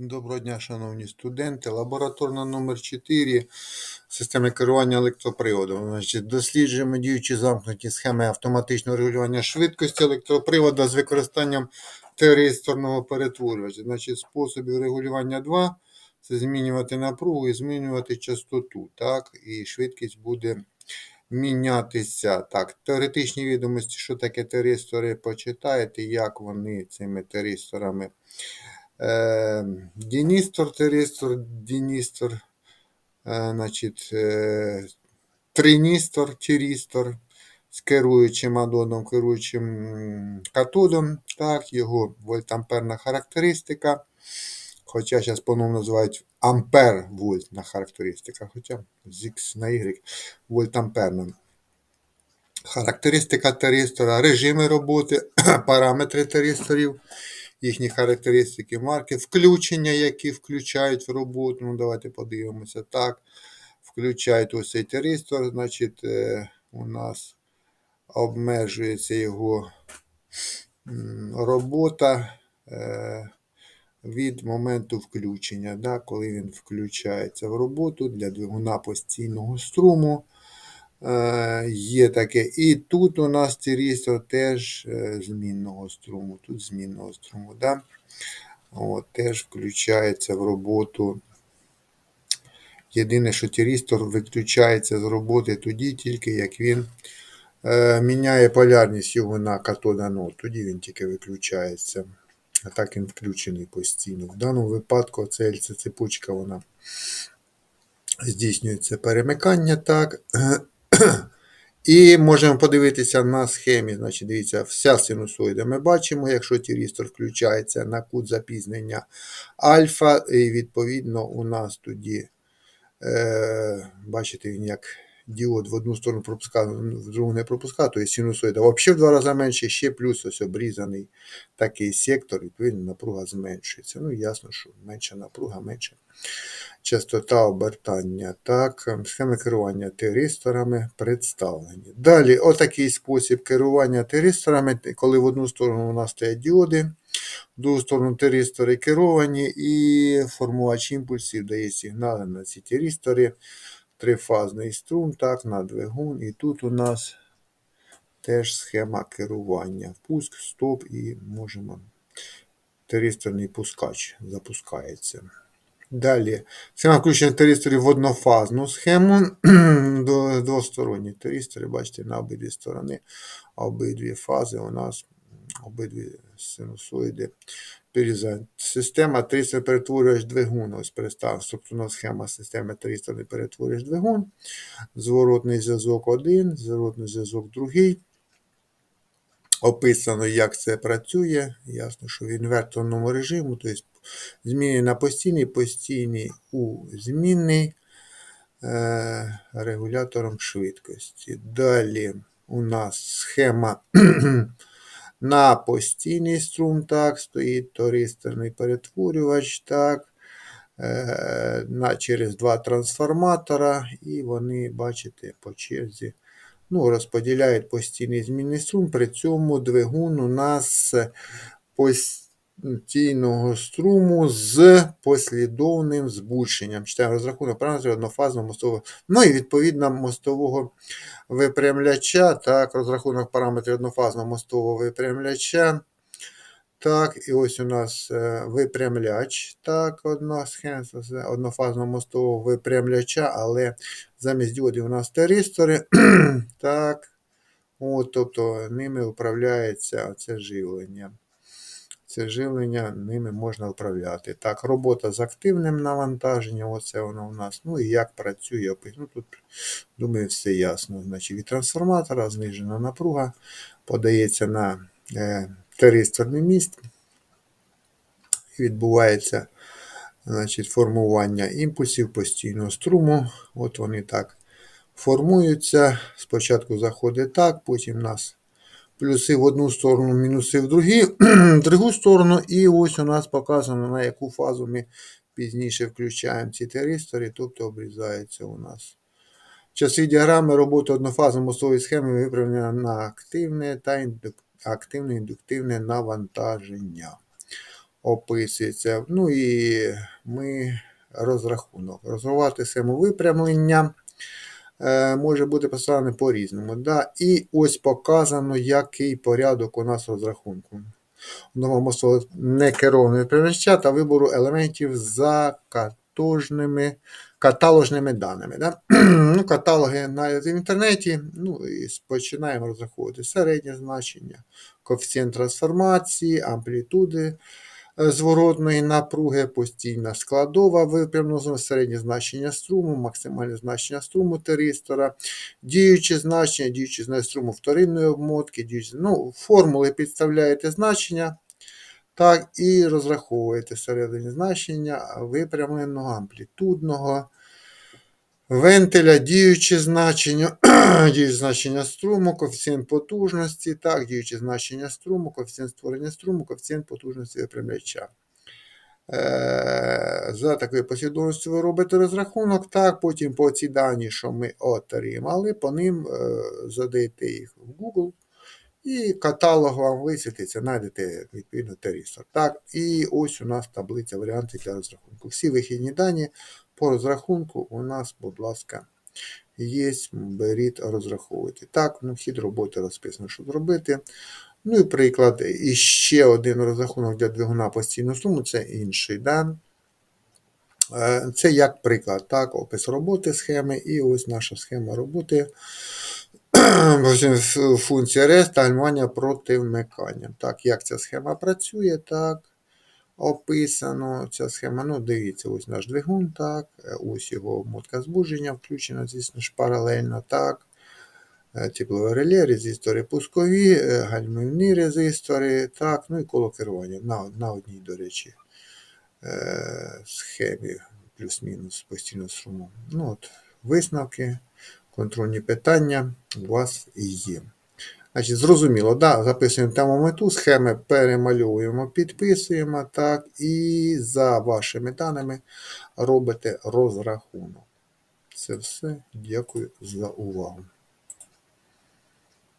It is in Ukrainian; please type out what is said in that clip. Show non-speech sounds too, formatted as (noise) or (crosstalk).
Доброго дня, шановні студенти. Лабораторна номер 4 системи керування електроприводом. Значить, досліджуємо діючі замкнуті схеми автоматичного регулювання швидкості електропривода з використанням тиристорного перетворювача. Значить, способів регулювання 2 це змінювати напругу і змінювати частоту. Так, і швидкість буде мінятися. Так, теоретичні відомості, що таке теристори, почитаєте, як вони цими теристорами. Е, Діністор, теристор, діністор, е, значить, е, триністор, тірістор з керуючим адоном, керуючим катодом, так, його вольтамперна характеристика. Хоча зараз по-новому називають ампер вольтна характеристика, хоча з X на Y вольтамперна. Характеристика теристора, режими роботи, (clears throat) параметри теристорів, їхні характеристики марки, включення, які включають в роботу. Ну, давайте подивимося. Так, включають ось цей теристор, значить, е, у нас обмежується його робота е, від моменту включення, да, коли він включається в роботу для двигуна постійного струму. Е, Є таке. І тут у нас тирістор теж е, змінного струму. Тут змінного струму. Да? От, теж включається в роботу. Єдине, що тирістор виключається з роботи тоді, тільки як він е, міняє полярність його на катода Тоді він тільки виключається. А так він включений постійно. В даному випадку ця цепочка вона здійснюється перемикання. так. І можемо подивитися на схемі. Значить, дивіться, вся синусоїда ми бачимо, якщо тірістор включається на кут запізнення альфа, і відповідно у нас тоді, е, бачите, він як діод в одну сторону пропускає, в другу не пропускає, то є синусоїда взагалі в два рази менше, ще плюс ось обрізаний такий сектор, відповідно, напруга зменшується. Ну, ясно, що менша напруга, менше частота обертання. Так, схеми керування тиристорами представлені. Далі, отакий спосіб керування тиристорами, коли в одну сторону у нас стоять діоди, в другу сторону тиристори керовані, і формувач імпульсів дає сигнали на ці тиристори. Трифазний струм, так, на двигун. І тут у нас теж схема керування. Пуск, стоп, і можемо. Тиристорний пускач запускається. Далі. Схема включення тиристорів в однофазну схему. (clears throat) Двосторонні тиристори, бачите, на обидві сторони. Обидві фази у нас обидві синусоїди. Система тиристор перетворюєш двигун. Ось представ, структурна схема системи тиристор перетворюєш двигун. Зворотний зв'язок один, зворотний зв'язок другий. Описано, як це працює. Ясно, що в інверторному режиму, тобто зміни на постійний, постійний у змінний е, регулятором швидкості. Далі у нас схема на постійний струм, так, стоїть тористорний перетворювач, так, е, на, через два трансформатора, і вони, бачите, по черзі ну, розподіляють постійний змінний струм. При цьому двигун у нас постійного струму з послідовним збільшенням. Читаємо розрахунок параметрів однофазного мостового. Ну і відповідно мостового випрямляча. Так, розрахунок параметрів однофазного мостового випрямляча. Так, і ось у нас е, випрямляч. Так, однофазного мостового випрямляча, але замість діодів у нас теристори. (clears throat) так. От, тобто ними управляється це живлення. Це живлення ними можна управляти. Так, робота з активним навантаженням, оце воно у нас. Ну і як працює. Ну, тут, думаю, все ясно. Значить, від трансформатора знижена напруга подається на е, теристорний міст. Відбувається значить, формування імпульсів постійного струму. От вони так формуються. Спочатку заходить так, потім у нас плюси в одну сторону, мінуси в другі, (clears throat) другу сторону. І ось у нас показано, на яку фазу ми пізніше включаємо ці теристори, тобто обрізається у нас. Часи діаграми роботи однофазно мостової схеми виправлення на активне та індук- активне індуктивне навантаження. описується. Ну і ми розрахунок. Розвивати схему випрямлення може бути поставлений по-різному. Да? І ось показано, який порядок у нас розрахунку. Новому не керований переміща та вибору елементів за катожними, каталожними даними. Да? (clears throat) ну, каталоги навіть в інтернеті. Ну, і починаємо розраховувати середнє значення, коефіцієнт трансформації, амплітуди е, зворотної напруги, постійна складова випрямлено, середнє значення струму, максимальне значення струму теристора, діюче значення, діюче значення струму вторинної обмотки, діюче, ну, формули підставляєте значення. Так, і розраховуєте середині значення випрямленого, амплітудного, вентиля, діюче значення, (clears throat) діюче значення струму, коефіцієнт потужності, так, діюче значення струму, коефіцієнт створення струму, коефіцієнт потужності випрямляча. Е, За такою послідовністю ви робите розрахунок, так, потім по ці дані, що ми отримали, по ним е, задаєте їх в Google. І каталог вам висвітиться, знайдете відповідно теристор. Так, і ось у нас таблиця варіантів для розрахунку. Всі вихідні дані по розрахунку у нас, будь ласка, є. Беріть, розраховуйте. Так, ну, хід роботи розписано, що зробити. Ну і приклад, і ще один розрахунок для двигуна постійну суму, це інший. Да? Е, Це як приклад, так, опис роботи схеми, і ось наша схема роботи. (clears throat) Функція REST та проти вмикання. Так, як ця схема працює, так. Описано ця схема. Ну, дивіться, ось наш двигун, так. Ось його обмотка збудження включена, звісно ж, паралельно, так. Е, Теплове реле, резистори пускові, е, гальмівні резистори, так, ну і коло керування. На, на одній, до речі, е, схемі плюс-мінус постійно струму. Ну, от, висновки контрольні питання у вас є. Значить, Зрозуміло, да, записуємо тему мету, схеми перемальовуємо, підписуємо, так, і за вашими даними робите розрахунок. Це все. Дякую за увагу.